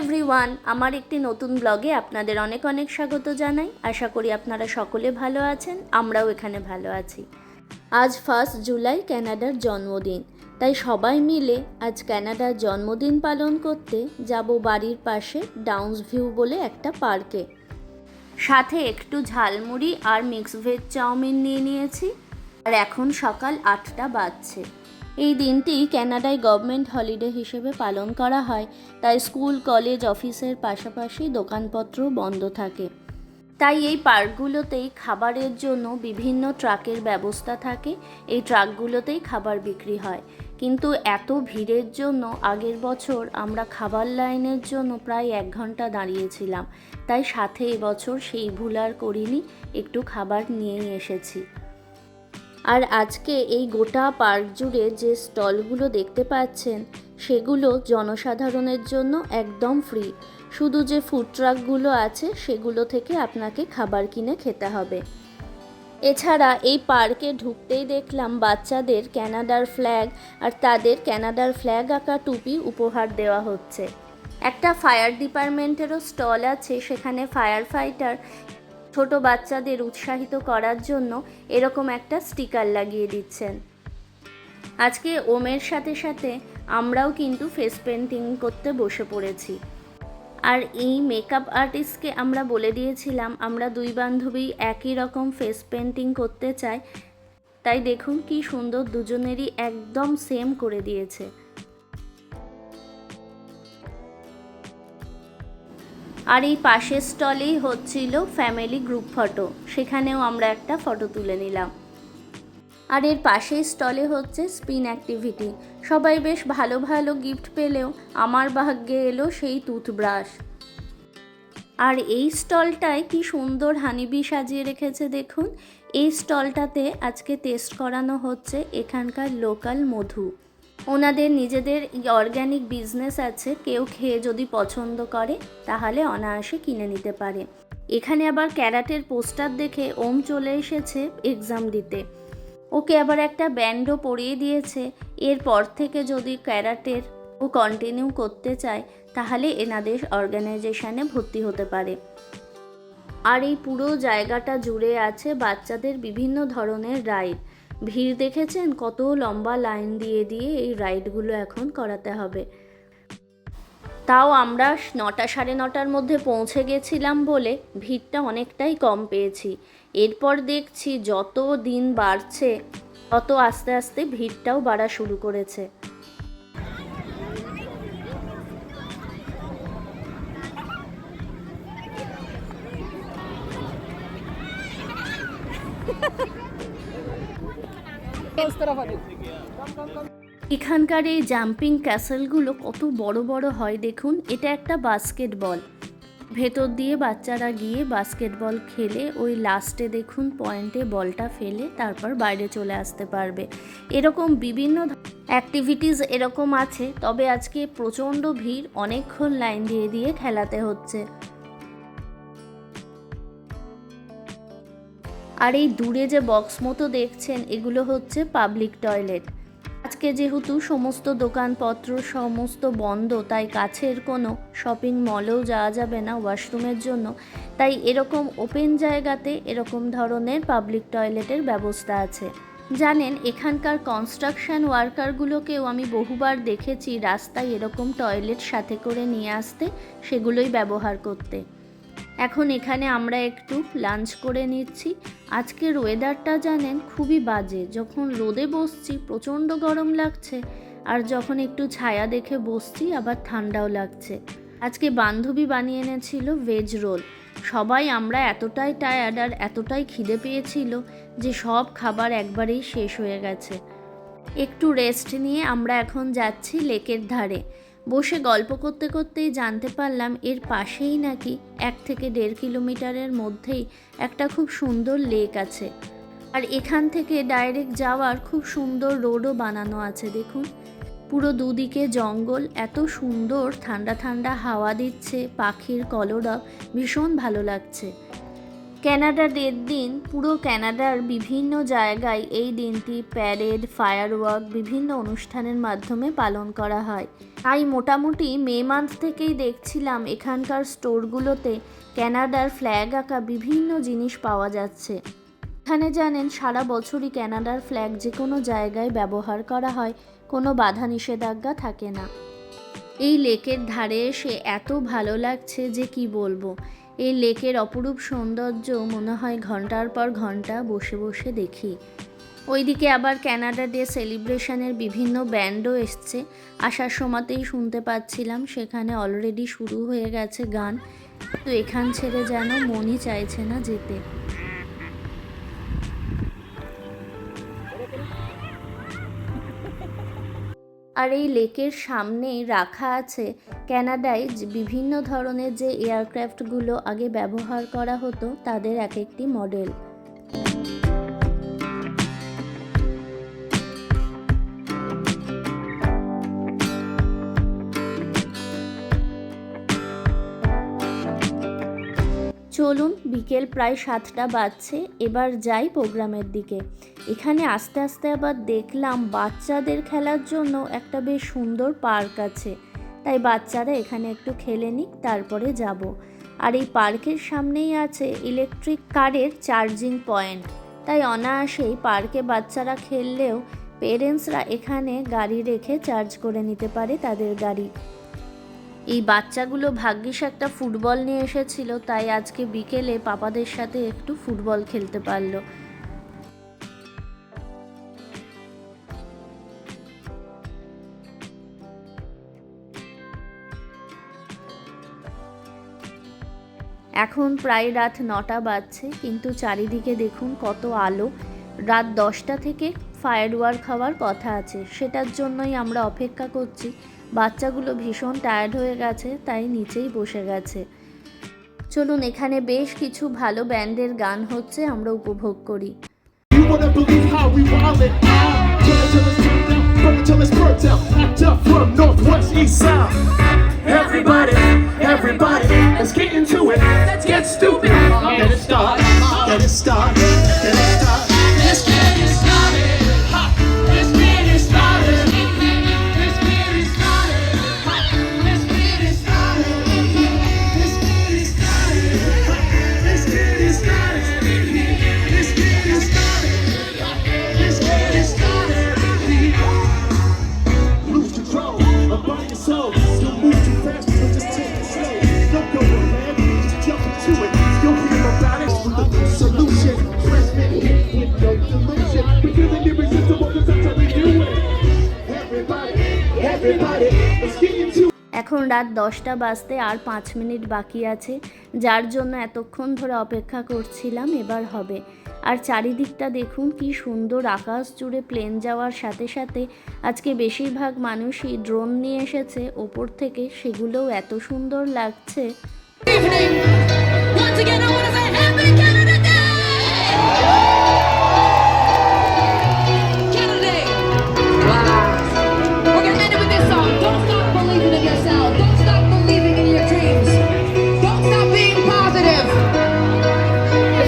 Everyone আমার একটি নতুন ব্লগে আপনাদের অনেক অনেক স্বাগত জানাই। আশা করি আপনারা সকলে ভালো আছেন, আমরাও এখানে ভালো আছি। আজ ফার্স্ট জুলাই ক্যানাডার জন্মদিন। তাই সবাই মিলে আজ ক্যানাডার জন্মদিন পালন করতে যাব বাড়ির পাশে ডাউন্স ভিউ বলে একটা পার্কে। সাথে একটু ঝালমুড়ি আর মিক্স ভেজ চাউমিন নিয়ে নিয়েছি। আর এখন সকাল আটটা বাজছে। এই দিনটি ক্যানাডায় গভর্নমেন্ট হলিডে হিসেবে পালন করা হয়। তাই স্কুল, কলেজ, অফিসের পাশাপাশি দোকানপত্র বন্ধ থাকে। তাই এই পার্কগুলোতেই খাবারের জন্য বিভিন্ন ট্রাকের ব্যবস্থা থাকে। এই ট্রাকগুলোতেই খাবার বিক্রি হয়। কিন্তু এত ভিড়ের জন্য আগের বছর আমরা খাবার লাইনের জন্য প্রায় এক ঘণ্টা দাঁড়িয়েছিলাম। তাই সাথে এবছর সেই ভুল আর করিনি। একটু খাবার নিয়েই এসেছি। আর আজকে এই গোটা পার্ক জুড়ে যে স্টলগুলো দেখতে পাচ্ছেন, সেগুলো জনসাধারণের জন্য একদম ফ্রি। শুধু যে ফুড ট্রাকগুলো আছে, সেগুলো থেকে আপনাকে খাবার কিনে খেতে হবে। এছাড়া এই পার্কে ঢুকতেই দেখলাম বাচ্চাদের ক্যানাডার ফ্ল্যাগ আর তাদের ক্যানাডার ফ্ল্যাগ আঁকা টুপি উপহার দেওয়া হচ্ছে। একটা ফায়ার ডিপার্টমেন্টেরও স্টল আছে, সেখানে ফায়ার ফাইটার ছোট বাচ্চাদের উৎসাহিত করার জন্য এরকম একটা স্টিকার লাগিয়ে দিচ্ছেন। আজকে ওমের সাথে সাথে আমরাও কিন্তু ফেস পেন্টিং করতে বসে পড়েছি। আর এই মেকআপ আর্টিস্টকে আমরা বলে দিয়েছিলাম, আমরা দুই বান্ধবী একই রকম ফেস পেন্টিং করতে চাই। তাই দেখুন কি সুন্দর দুজনেরই একদম সেম করে দিয়েছে। আর এই পাশের স্টলেই হচ্ছিল ফ্যামিলি গ্রুপ ফটো। সেখানেও আমরা একটা ফটো তুলে নিলাম। আর এর পাশেই স্টলে হচ্ছে স্পিন অ্যাক্টিভিটি। সবাই বেশ ভালো ভালো গিফট পেলেও আমার ভাগ্যে এলো সেই টুথব্রাশ। আর এই স্টলটায় কি সুন্দর হানিবি সাজিয়ে রেখেছে দেখুন। এই স্টলটাতে আজকে টেস্ট করানো হচ্ছে এখানকার লোকাল মধু। ওনাদের নিজেদের অর্গ্যানিক বিজনেস আছে, কেউ খেয়ে যদি পছন্দ করে, তাহলে অনায়াসে কিনে নিতে পারে। এখানে আবার ক্যারাটের পোস্টার দেখে ওম চলে এসেছে এক্সাম দিতে। ওকে আবার একটা ব্যান্ডও পরিয়ে দিয়েছে। এরপর থেকে যদি ক্যারাটের ও কন্টিনিউ করতে চায়, তাহলে এনাদের অর্গানাইজেশানে ভর্তি হতে পারে। আর এই পুরো জায়গাটা জুড়ে আছে বাচ্চাদের বিভিন্ন ধরনের রাইড ভিড় দেখেছেন? কত লম্বা লাইন দিয়ে দিয়ে এই রাইডগুলো এখন করাতে হবে। তাও আমরা নটা সাড়ে নটার মধ্যে পৌঁছে গেছিলাম বলে ভিড়টা অনেকটাই কম পেয়েছি। এরপর দেখছি যত দিন বাড়ছে, তত আস্তে আস্তে ভিড়টাও বাড়া শুরু করেছে। এখানকার এই জাম্পিং ক্যাসেলগুলো কত বড় বড় হয় দেখুন, এটা একটা বাস্কেটবল। ভেতর দিয়ে বাচ্চারা গিয়ে বাস্কেটবল খেলে, ওই লাস্টে দেখুন পয়েন্টে বলটা ফেলে, তারপর বাইরে চলে আসতে পারবে। এরকম বিভিন্ন অ্যাক্টিভিটিস এরকম আছে, তবে আজকে প্রচণ্ড ভিড়, অনেকক্ষণ লাইন দিয়ে দিয়ে খেলাতে হচ্ছে। আর এই দূরে যে বক্স মতো দেখছেন, এগুলো হচ্ছে পাবলিক টয়লেট আজকে যেহেতু সমস্ত দোকানপত্র সমস্ত বন্ধ, তাই কাছের কোনো শপিং মলেও যাওয়া যাবে না ওয়াশরুমের জন্য। তাই এরকম ওপেন জায়গাতে এরকম ধরনের পাবলিক টয়লেটের ব্যবস্থা আছে। জানেন, এখানকার কনস্ট্রাকশন ওয়ার্কারগুলোকেও আমি বহুবার দেখেছি রাস্তায় এরকম টয়লেট সাথে করে নিয়ে আসতে, সেগুলোই ব্যবহার করতে। এখন এখানে আমরা একটু লাঞ্চ করে নিচ্ছি। আজকের ওয়েদারটা জানেন খুবই বাজে। যখন রোদে বসছি, প্রচণ্ড গরম লাগছে, আর যখন একটু ছায়া দেখে বসছি, আবার ঠান্ডাও লাগছে। আজকে বান্ধবী বানিয়ে এনেছিল ভেজ রোল সবাই আমরা এতটাই টায়ার্ড আর এতটাই খিদে পেয়েছিল যে সব খাবার একবারেই শেষ হয়ে গেছে। একটু রেস্ট নিয়ে আমরা এখন যাচ্ছি লেকের ধারে। বসে গল্প করতে করতেই জানতে পারলাম এর পাশেই নাকি এক থেকে দেড় কিলোমিটারের মধ্যেই একটা খুব সুন্দর লেক আছে। আর এখান থেকে ডাইরেক্ট যাওয়ার খুব সুন্দর রোডও বানানো আছে, দেখুন। পুরো দুদিকে জঙ্গল, এত সুন্দর, ঠান্ডা ঠান্ডা হাওয়া দিচ্ছে, পাখির কলরব ভীষণ ভালো লাগছে। ক্যানাডা ডের দিন পুরো ক্যানাডার বিভিন্ন জায়গায় এই দিনটি প্যারেড ফায়ারওয়ার্ক বিভিন্ন অনুষ্ঠানের মাধ্যমে পালন করা হয়। তাই মোটামুটি মে মান্থ থেকেই দেখছিলাম এখানকার স্টোরগুলোতে ক্যানাডার ফ্ল্যাগ আঁকা বিভিন্ন জিনিস পাওয়া যাচ্ছে। এখানে জানেন, সারা বছরই ক্যানাডার ফ্ল্যাগ যে কোনো জায়গায় ব্যবহার করা হয়, কোনো বাধা নিষেধাজ্ঞা থাকে না। এই লেকের ধারে এসে এত ভালো লাগছে যে কি বলব? এই লেকের অপরূপ সৌন্দর্য মনে হয় ঘণ্টার পর ঘণ্টা বসে বসে দেখি। ওইদিকে আবার ক্যানাডা ডে সেলিব্রেশনের বিভিন্ন ব্যান্ডও এসছে। আসার সময়তেই শুনতে পাচ্ছিলাম সেখানে অলরেডি শুরু হয়ে গেছে গান। তো এখান ছেড়ে যেন মনই চাইছে না যেতে। আর এই লেকের সামনেই রাখা আছে ক্যানাডায় বিভিন্ন ধরনের যে এয়ারক্রাফটগুলো আগে ব্যবহার করা হতো, তাদের এক একটি মডেল। চলুন, বিকেল প্রায় সাতটা বাজছে, এবার যাই প্রোগ্রামের দিকে। এখানে আস্তে আস্তে আবার দেখলাম বাচ্চাদের খেলার জন্য একটা বেশ সুন্দর পার্ক আছে। তাই বাচ্চারা এখানে একটু খেলে নিক, তারপরে যাব। আর এই পার্কের সামনেই আছে ইলেকট্রিক কারের চার্জিং পয়েন্ট। তাই অনায়াসেই পার্কে বাচ্চারা খেললেও পেরেন্টসরা এখানে গাড়ি রেখে চার্জ করে নিতে পারে তাদের গাড়ি। এই বাচ্চাগুলো ভাগ্যিস একটা ফুটবল নিয়ে এসেছিল, তাই আজকে বিকেলে পাপাদের সাথে একটু ফুটবল খেলতে পারল। এখন প্রায় রাত নটা বাজছে, কিন্তু চারিদিকে দেখুন কত আলো। রাত দশটা থেকে ফায়ার ওয়ার্ক হওয়ার কথা আছে, সেটার জন্যই আমরা অপেক্ষা করছি। বাচ্চাগুলো ভীষণ টায়ার্ড হয়ে গেছে তাই নিচেই বসে গেছে চলুন এখানে বেশ কিছু ভালো ব্যান্ডের গান হচ্ছে আমরা উপভোগ করি let's get into it. Let's get stupid. Get it started. Get it started. Get it started. এখন রাত দশটা বাজতে আর পাঁচ মিনিট বাকি আছে, যার জন্য এতক্ষণ ধরে অপেক্ষা করছিলাম, এবার হবে। আর চারিদিকটা দেখুন কি সুন্দর, আকাশ জুড়ে প্লেন যাওয়ার সাথে সাথে আজকে বেশিরভাগ মানুষই ড্রোন নিয়ে এসেছে, ওপর থেকে সেগুলোও এত সুন্দর লাগছে।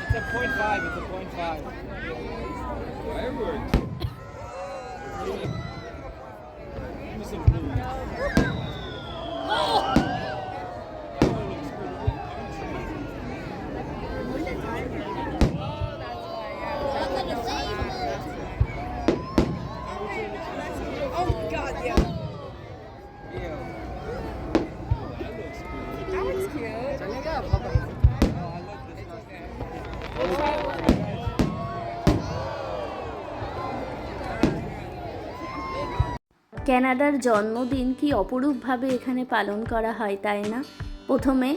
It's a point five, it's a point five. Fireworks. Give me some blue. Oh! ক্যানাডার জন্মদিন কি অপরূপভাবে এখানে পালন করা হয়, তাই না? প্রথমে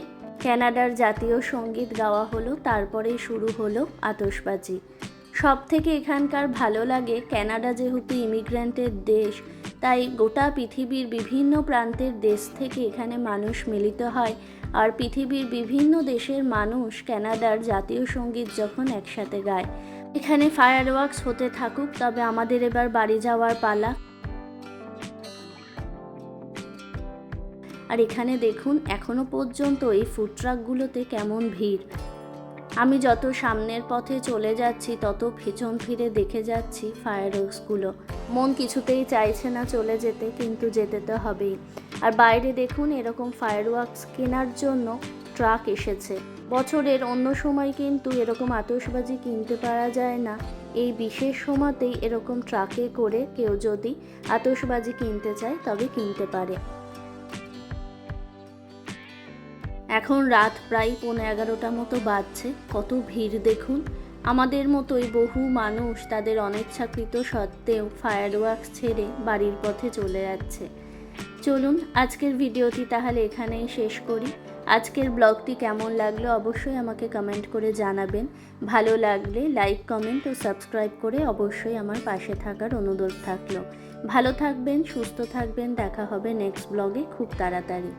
ক্যানাডার জাতীয় সংগীত গাওয়া হলো, তারপরেই শুরু হলো আতসবাজি সব থেকে এখানকার ভালো লাগে ক্যানাডা যেহেতু ইমিগ্রেন্টের দেশ, তাই গোটা পৃথিবীর বিভিন্ন প্রান্তের দেশ থেকে এখানে মানুষ মিলিত হয়। আর পৃথিবীর বিভিন্ন দেশের মানুষ ক্যানাডার জাতীয় সংগীত যখন একসাথে গায়, এখানে ফায়ার ওয়ার্কস হতে থাকুক, তবে আমাদের এবার বাড়ি যাওয়ার পালা। আর এখানে দেখুন, এখনও পর্যন্ত এই ফুড ট্রাকগুলোতে কেমন ভিড়। আমি যত সামনের পথে চলে যাচ্ছি, তত পেছন ফিরে দেখে যাচ্ছি ফায়ারওয়ার্কসগুলো মন কিছুতেই চাইছে না চলে যেতে, কিন্তু যেতে তো হবেই। আর বাইরে দেখুন, এরকম ফায়ারওয়ার্কস কেনার জন্য ট্রাক এসেছে। বছরের অন্য সময় কিন্তু এরকম আতসবাজি কিনতে পারা যায় না। এই বিশেষ সময়তেই এরকম ট্রাকে করে কেউ যদি আতসবাজি কিনতে চায়, তবে কিনতে পারে। এখন রাত প্রায় পৌনে এগারোটা মতো বাজছে, কত ভিড় দেখুন। আমাদের মতোই বহু মানুষ তাদের অনিচ্ছাকৃত সত্ত্বেও ফায়ার ওয়ার্কস ছেড়ে বাড়ির পথে চলে যাচ্ছে। চলুন আজকের ভিডিওটি তাহলে এখানেই শেষ করি। আজকের ব্লগটি কেমন লাগল অবশ্যই আমাকে কমেন্ট করে জানাবেন। ভালো লাগলে লাইক কমেন্ট ও সাবস্ক্রাইব করে অবশ্যই আমার পাশে থাকার অনুরোধ থাকল। ভালো থাকবেন, সুস্থ থাকবেন, দেখা হবে নেক্সট ব্লগে খুব তাড়াতাড়ি।